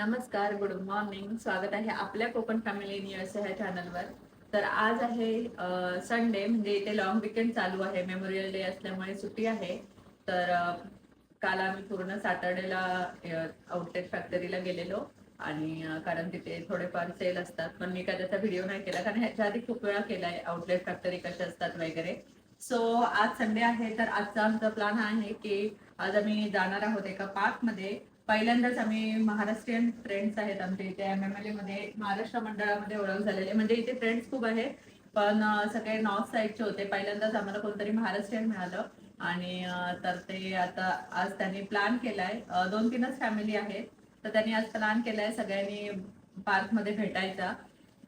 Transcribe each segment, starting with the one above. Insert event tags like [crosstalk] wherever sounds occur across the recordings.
नमस्कार good morning. स्वागत आहे आपल्या कोकण फॅमिली न्यूज ह्या चॅनलवर. तर आज आहे संडे म्हणजे इथे लॉंग विकेंड चालू आहे. मेमोरियल डे असल्यामुळे सुट्टी आहे. तर काल आम्ही पूर्ण सॅटर्डेला आउटलेट फॅक्टरीला गेलेलो. आणि कारण तिथे थोडेफार सेल असतात. पण मी काय त्याचा व्हिडिओ नाही केला. कारण ह्याच्या आधी खूप वेळा केलाय आउटलेट फॅक्टरी कशा असतात वगैरे. सो आज संडे आहे. तर आजचा आमचा प्लॅन आहे की आज आम्ही जाणार आहोत एका पार्कमध्ये पहिल्यांदाच आम्ही महाराष्ट्रीयन फ्रेंड्स आहेत आमच्या इथे एम एम एल ए मध्ये महाराष्ट्र मंडळामध्ये ओळख झालेले म्हणजे इथे फ्रेंड्स खूप आहेत पण सगळे नॉर्थ साईडचे होते. पहिल्यांदाच आम्हाला कोणतरी महाराष्ट्रीयन मिळालं. आणि तर ते आता आज त्यांनी प्लॅन केलाय. दोन तीनच फॅमिली आहेत. तर त्यांनी आज प्लॅन केलाय सगळ्यांनी पार्कमध्ये भेटायचा.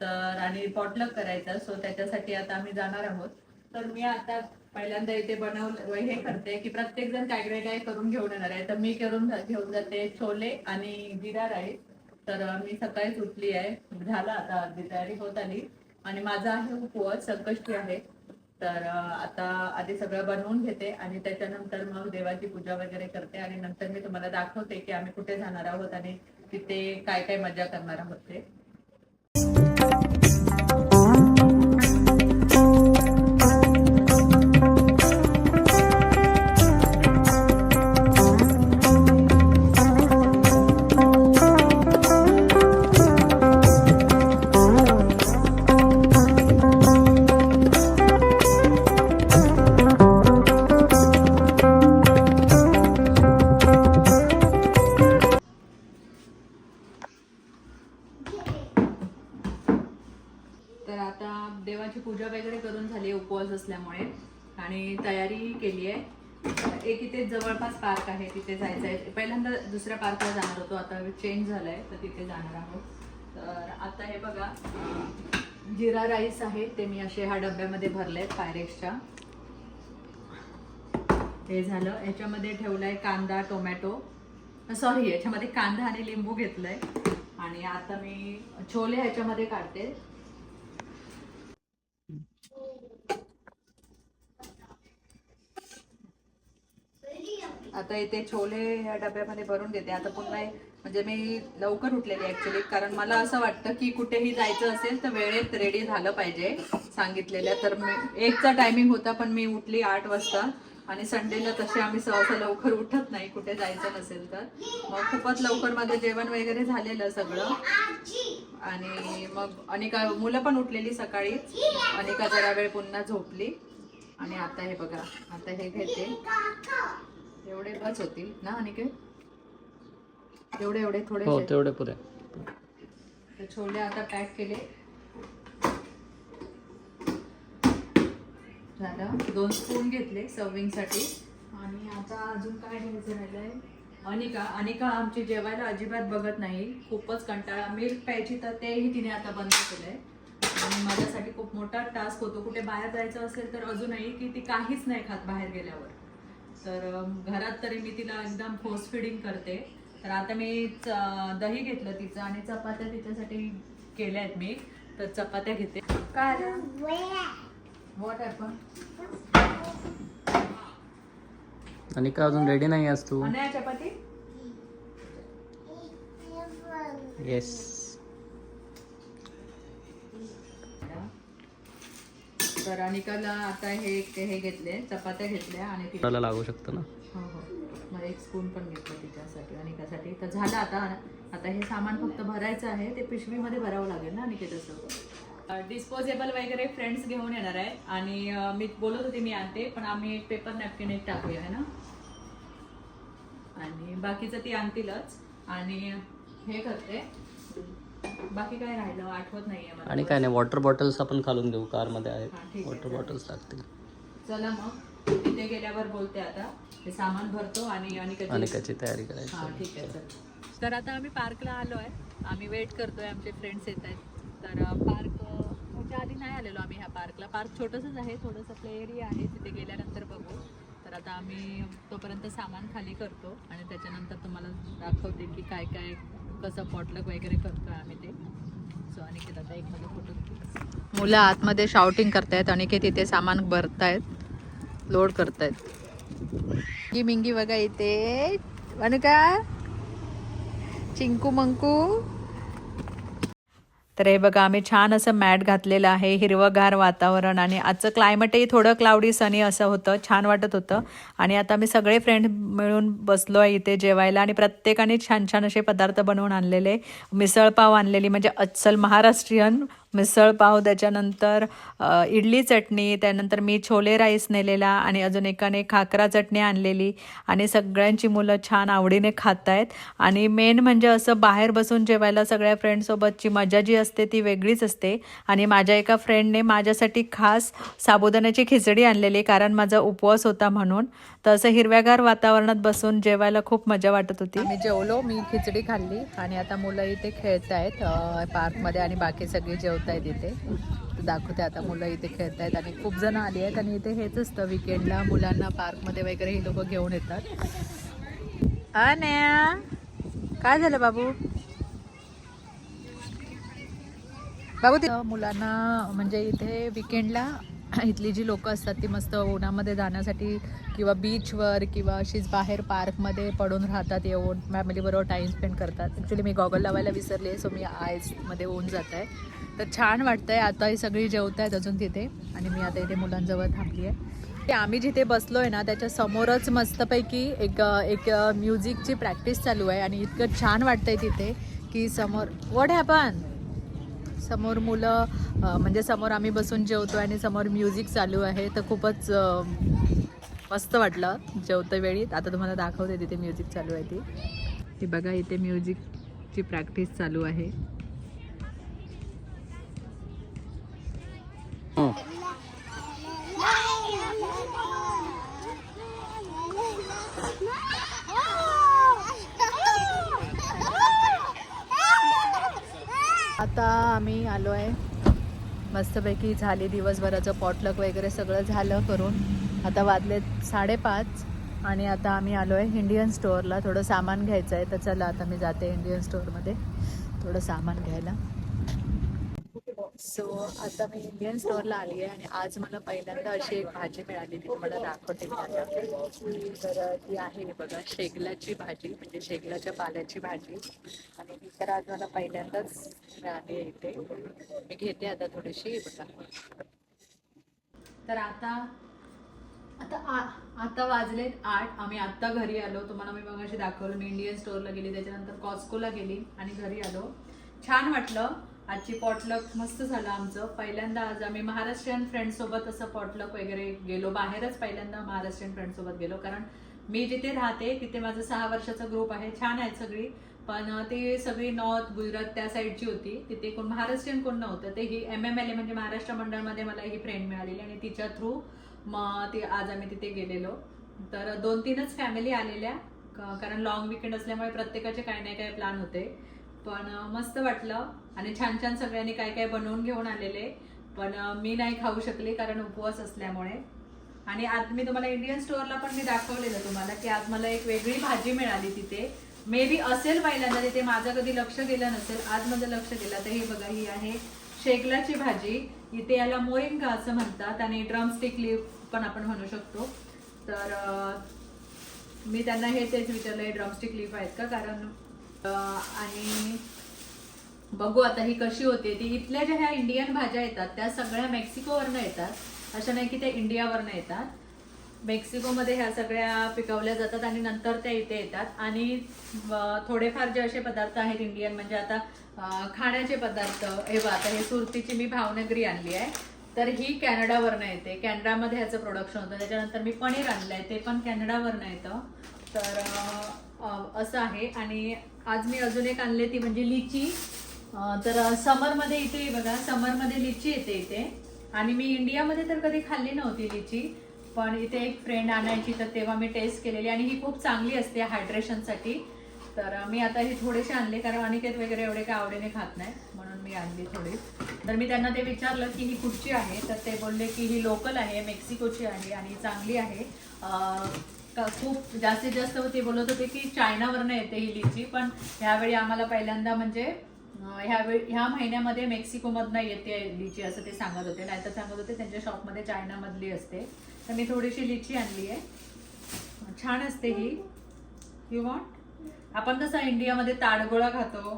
तर आणि पॉटलक करायचा. सो त्याच्यासाठी आता आम्ही जाणार आहोत. तर मी आता पहिल्यांदा इथे बनवलं हे करते की प्रत्येक जण काय काय काय करून घेऊन येणार आहे. तर मी करून घेऊन जाते छोले आणि जिरा राईस. तर मी सकाळीच उठली आहे. झालं आता अर्धी तयारी होत आली. आणि माझा आहे उपवास संकष्टी आहे. तर आता आधी सगळं बनवून घेते आणि त्याच्यानंतर मग देवाची पूजा वगैरे करते आणि नंतर मी तुम्हाला दाखवते की आम्ही कुठे जाणार आहोत आणि तिथे काय काय मजा करणार आहोत ते. तर आता देवाची पूजा वगैरे करून झाली आहे उपवास असल्यामुळे. आणि तयारी केली आहे. एक इथे जवळपास पार्क आहे तिथे जायचं आहे. पहिल्यांदा दुसऱ्या पार्कला जाणार होतो आता चेंज झालाय तर तिथे जाणार आहोत. तर आता हे बघा जिरा राईस आहे ते मी असे ह्या डब्यामध्ये भरले आहेत पायरेक्सच्या हे झालं. याच्यामध्ये आहे कांदा टोमॅटो. सॉरी याच्यामध्ये कांदा आणि लिंबू घेतलंय. आणि आता मी छोले ह्याच्यामध्ये काढते. आता इथे छोले या डब्यामध्ये भरून देते. आता पुन्हा म्हणजे मी लवकर उठलेली ऍक्च्युली कारण मला असं वाटतं की कुठेही जायचं असेल तर वेळेत रेडी झालं पाहिजे सांगितलेल्या. तर मी एकचा टायमिंग होता पण मी उठली आठ वाजता. आणि संडेला तसे आम्ही सहसा लवकर उठत नाही कुठे जायचं नसेल तर. मग खूपच लवकर माझं जेवण वगैरे झालेलं सगळं. आणि मग अनिका मुलं पण उठलेली सकाळीच अनिका जरा वेळ पुन्हा झोपली. आणि आता हे बघा आता हे घेते. एवढे बस होतील ना अनिके एवढे एवढे हो थोडे तेवढे पुरे. छोले आता पॅक केले. झालं. दोन स्पून घेतले सर्विंगसाठी. आणि आता अजून काय घ्यायचं राहिलंय? अनिका अनिका आमची जेवायला अजिबात बघत नाही. खूपच कंटाळा. मिल्क प्यायची तर तेही तिने आता बंद केलंय. आणि माझ्यासाठी खूप मोठा टास्क होतो. कुठे बाहेर जायचं असेल तर अजूनही की ती काहीच नाही खात बाहेर गेल्यावर. तर घरात तरी मी तिला एकदम फोर्स फिडिंग करते. तर आता मी च- दही घेतलं तिचं आणि चपात्या तिच्यासाठी केल्या आहेत मी. तर चपात्या घेते. काय व्हॉट ॲपन आणि का अजून रेडी नाही आहेस तू. चपाती? येस तर अनिकाला आता हे हे घेतले चपात्या घेतल्या आणि ती त्याला लागू शकतं ना. हो हो. मग एक स्पून पण घेतलं तिच्यासाठी अनिकासाठी. तर झालं आता आता हे सामान फक्त भरायचं आहे ते पिशवीमध्ये भरावं लागेल ना तसं डिस्पोजेबल वगैरे फ्रेंड्स घेऊन येणार आहे. आणि मी बोलत होते मी आणते पण आम्ही एक पेपर नॅपकिन एक टाकूया आहे ना? आणि बाकीचं ती आणतीलच. आणि हे करते. बाकी काय राहिलं? आठवत नाहीये मला. आणि काय नाही वॉटर बॉटल्स आपण खालून देऊ कारमध्ये हा, ठीक आहे, वॉटर चालेल. बॉटल्स लागतील. चला मग. तिथे गेल्यावर बोलते आता. ते सामान भरतो आणि आणि कधी? आणि त्याची तयारी हा करायची ठीक आहे चल. तर आता आम्ही पार्कला आलो आहे आम्ही वेट करतोय आमचे फ्रेंड्स येत आहेत. तर पार्क ह्याच्या आधी नाही आलेलो आम्ही ह्या पार्कला. पार्क छोटंसंच आहे थोडंसं प्ले एरिया आहे. तिथे गेल्यानंतर बघू. तर आता आम्ही तोपर्यंत सामान खाली करतो आणि त्याच्यानंतर तुम्हाला दाखवते की काय काय कसं पॉटलक वगैरे करतो आम्ही ते. सो आणि आता एक फोटो मुलं आतमध्ये शाउटिंग करतायत. आणि की तिथे सामान भरतायत. लोड करतायत. ही मिंगी बघा इथे. आणि का चिंकू मंकू. तर हे बघा आम्ही छान असं मॅट घातलेलं आहे हिरवंगार वातावरण आणि आजचं क्लायमेटही थोडं क्लाउडी सनी असं होतं छान वाटत होतं. आणि आता आम्ही सगळे फ्रेंड मिळून बसलो आहे इथे जेवायला आणि प्रत्येकाने छान छान असे पदार्थ बनवून आणलेले. मिसळपाव आणलेली म्हणजे अस्सल महाराष्ट्रीयन मिसळपाव त्याच्यानंतर इडली चटणी त्यानंतर मी छोले राईस नेलेला आणि अजून एकाने खाकरा चटणी आणलेली आणि सगळ्यांची मुलं छान आवडीने खात आहेत आणि मेन म्हणजे असं बाहेर बसून जेवायला सगळ्या फ्रेंडसोबतची मजा जी असते ती वेगळीच असते. आणि माझ्या एका फ्रेंडने माझ्यासाठी खास साबुदाण्याची खिचडी आणलेली कारण माझा उपवास होता म्हणून. तर असं हिरव्यागार वातावरणात बसून जेवायला खूप मजा वाटत होती. मी जेवलो मी खिचडी खाल्ली आणि आता मुलं इथे खेळत आहेत पार्कमध्ये आणि बाकी सगळी जेवत आहेत इथे. तर दाखवते आता मुलं इथे खेळत आहेत आणि खूप जण आली आहेत आणि इथे हेच असतं विकेंडला मुलांना पार्कमध्ये वगैरे हे लोक घेऊन येतात. अन्या काय झालं बाबू? बाबू मुलांना म्हणजे इथे विकेंडला [clears throat] इथली जी लोकं असतात ती मस्त उन्हामध्ये जाण्यासाठी किंवा बीचवर किंवा अशीच बाहेर पार्कमध्ये पडून राहतात येऊन फॅमिलीबरोबर टाईम स्पेंड करतात. ॲक्च्युली मी गॉगल लावायला विसरले सो मी आयजमध्ये ऊन जात आहे तर छान वाटतंय आता ही सगळी जेवत आहेत अजून तिथे आणि मी आता इथे मुलांजवळ थांबली आहे. ते आम्ही जिथे बसलो आहे ना त्याच्या समोरच मस्तपैकी एक एक म्युझिकची प्रॅक्टिस चालू आहे आणि इतकं छान वाटतं आहे तिथे की समोर वॉट हॅपन समोर मुलं म्हणजे समोर आम्ही बसून जेवतो आणि समोर म्युझिक चालू आहे तर खूपच मस्त वाटलं जेवतं वेळीत आता तुम्हाला दाखवते तिथे म्युझिक चालू आहे ती. ती बघा इथे म्युझिकची प्रॅक्टिस चालू आहे हो. आता आम्ही आलो आहे. मस्तपैकी झाली दिवसभराचं पॉटलक वगैरे सगळं झालं करून. आता वाजले साडेपाच आणि आता आम्ही आलो आहे इंडियन स्टोअरला थोडं सामान घ्यायचं आहे तर चला आता मी जाते इंडियन स्टोअरमध्ये थोडं सामान घ्यायला. सो आता मी इंडियन स्टोअरला आली आहे आणि आज मला पहिल्यांदा अशी एक भाजी मिळाली ती तुम्हाला दाखवते मी आता. तर ती आहे बघा शेगलाची भाजी म्हणजे शेगलाच्या पाल्याची भाजी. आणि ती तर आज मला पहिल्यांदाच मिळाली आहे इथे. मी घेते आता थोडीशी बघा. तर आता आता आ- आता वाजले आठ. आम्ही आत्ता घरी आलो. तुम्हाला मी मगाशी दाखवलं मी इंडियन स्टोअरला गेली त्याच्यानंतर कॉस्कोला गेली आणि घरी आलो. छान वाटलं. आजची पॉटलक मस्त झालं आमचं. पहिल्यांदा आज आम्ही महाराष्ट्रीयन फ्रेंडसोबत असं पॉटलक वगैरे गेलो. बाहेरच पहिल्यांदा महाराष्ट्रीयन फ्रेंडसोबत गेलो. कारण मी जिथे राहते तिथे माझं सहा वर्षाचा ग्रुप आहे. छान आहेत सगळी. पण ती सगळी नॉर्थ गुजरात त्या साईडची होती. तिथे कोण महाराष्ट्रीयन कोण नव्हतं. ते ही एम एम एल ए म्हणजे महाराष्ट्र मंडळमध्ये मला ही फ्रेंड मिळालेली आणि तिच्या थ्रू मग ती आज आम्ही तिथे गेलेलो. तर दोन तीनच फॅमिली आलेल्या. कारण लॉंग विकेंड असल्यामुळे प्रत्येकाचे काही ना काही प्लॅन होते. पण मस्त वाटलं. आणि छान छान सगळ्यांनी काय काय बनवून घेऊन आलेले. पण मी नाही खाऊ शकले कारण उपवास असल्यामुळे. आणि आज मी तुम्हाला इंडियन स्टोअरला पण मी दाखवलेलं तुम्हाला की आज मला एक वेगळी भाजी मिळाली तिथे. मे बी असेल पहिल्यांदा तिथे माझं कधी लक्ष गेलं नसेल आज माझं लक्ष गेलं तर हे बघा ही आहे शेगलाची भाजी. इथे याला मोरिंगा असं म्हणतात आणि ड्रमस्टिक लीफ पण आपण म्हणू शकतो. तर मी त्यांना हे तेच विचारलंय ड्रमस्टिक लीफ आहेत का? कारण आणि बघू आता ही कशी होते. ती इथल्या ज्या ह्या इंडियन भाज्या येतात त्या सगळ्या मेक्सिकोवरनं येतात. अशा नाही की त्या इंडियावरनं येतात. मेक्सिकोमध्ये ह्या सगळ्या पिकवल्या जातात आणि नंतर त्या इथे येतात. आणि थोडेफार जे असे पदार्थ आहेत इंडियन म्हणजे आता खाण्याचे पदार्थ हे आता हे सुरतीची मी भावनगरी आणली आहे. तर ही कॅनडावरनं येते. कॅनडामध्ये ह्याचं प्रोडक्शन होतं. त्याच्यानंतर मी पनीर आणलं आहे ते पण कॅनडावरनं येतं. तर असं आहे. आणि आज मी अजून एक आणले ती म्हणजे लिची. तर समरमध्ये इथे बघा समरमध्ये लिची येते इथे. आणि मी इंडियामध्ये तर कधी खाल्ली नव्हती लिची पण इथे एक फ्रेंड आणायची तर तेव्हा मी टेस्ट केलेली आणि ही खूप चांगली असते हायड्रेशनसाठी तर मी आता हे थोडेसे आणले कारण अनिकेत वगैरे एवढे काय आवडीने खात नाही म्हणून मी आणली थोडी. तर मी त्यांना ते विचारलं की ही कुठची आहे तर ते बोलले की ही लोकल आहे मेक्सिकोची आहे आणि चांगली आहे. खूप जास्तीत जास्त ते बोलत होते की चायनावरनं येते ही लिची पण ह्यावेळी आम्हाला पहिल्यांदा म्हणजे ह्यावेळी ह्या महिन्यामध्ये मेक्सिकोमधनं येते लिची असं ते सांगत होते. नाहीतर सांगत होते त्यांच्या शॉपमध्ये चायनामधली असते. तर मी थोडीशी लिची आणली आहे. छान असते ही. यू वॉन्ट आपण कसं इंडियामध्ये ताडगोळा खातो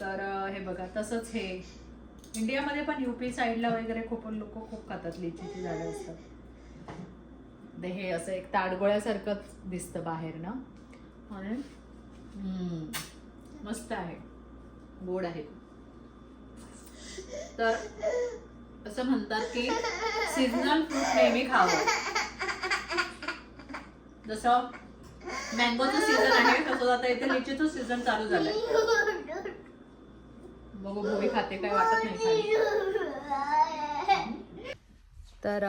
तर हे बघा तसंच हे. इंडियामध्ये पण युपी साईडला वगैरे खूप लोक खूप खातात लिचीची झाडं असतात. हे असं एक ताडगोळ्यासारखंच दिसतं बाहेर ना. मस्त आहे. गोड आहे. तर असं म्हणतात की सीझनल फ्रूट नेहमी खावं. जसं मँगोचं सीझन आहे तसं आता इथे लिचीचं सीझन चालू झालंय. बघू भोवी खाते काय वाटत नाही तर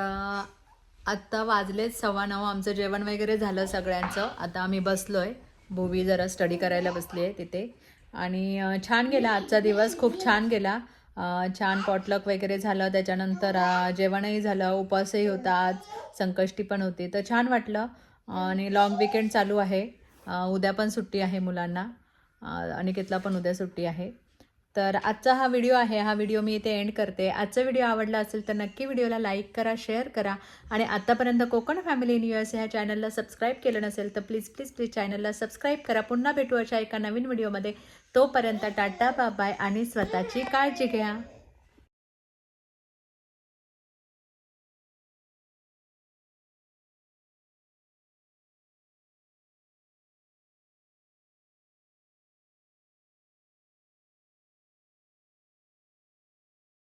आत्ता वाजलेच सव्वा नऊ आमचं जेवण वगैरे झालं सगळ्यांचं. आता आम्ही बसलोय. भूवी जरा स्टडी करायला बसली आहे तिथे. आणि छान गेला आजचा दिवस. खूप छान गेला. छान पॉटलक वगैरे झालं. त्याच्यानंतर जेवणही झालं. उपवासही होता आज. संकष्टी पण होती. तर छान वाटलं. आणि लॉंग विकेंड चालू आहे. उद्या पण सुट्टी आहे मुलांना. अनिकेतला पण उद्या सुट्टी आहे. तर आजचा हा व्हिडिओ आहे. हा व्हिडिओ मी इथे एंड करते. आजचा व्हिडिओ आवडला असेल तर नक्की व्हिडिओला लाईक करा शेअर करा आणि आतापर्यंत कोकण फॅमिली इन ह्या चॅनलला सबस्क्राईब केलं नसेल तर प्लीज प्लीज प्लीज चॅनलला सबस्क्राईब करा. पुन्हा भेटू अशा एका नवीन व्हिडिओमध्ये तोपर्यंत टाटा बाय आणि स्वतःची काळजी घ्या.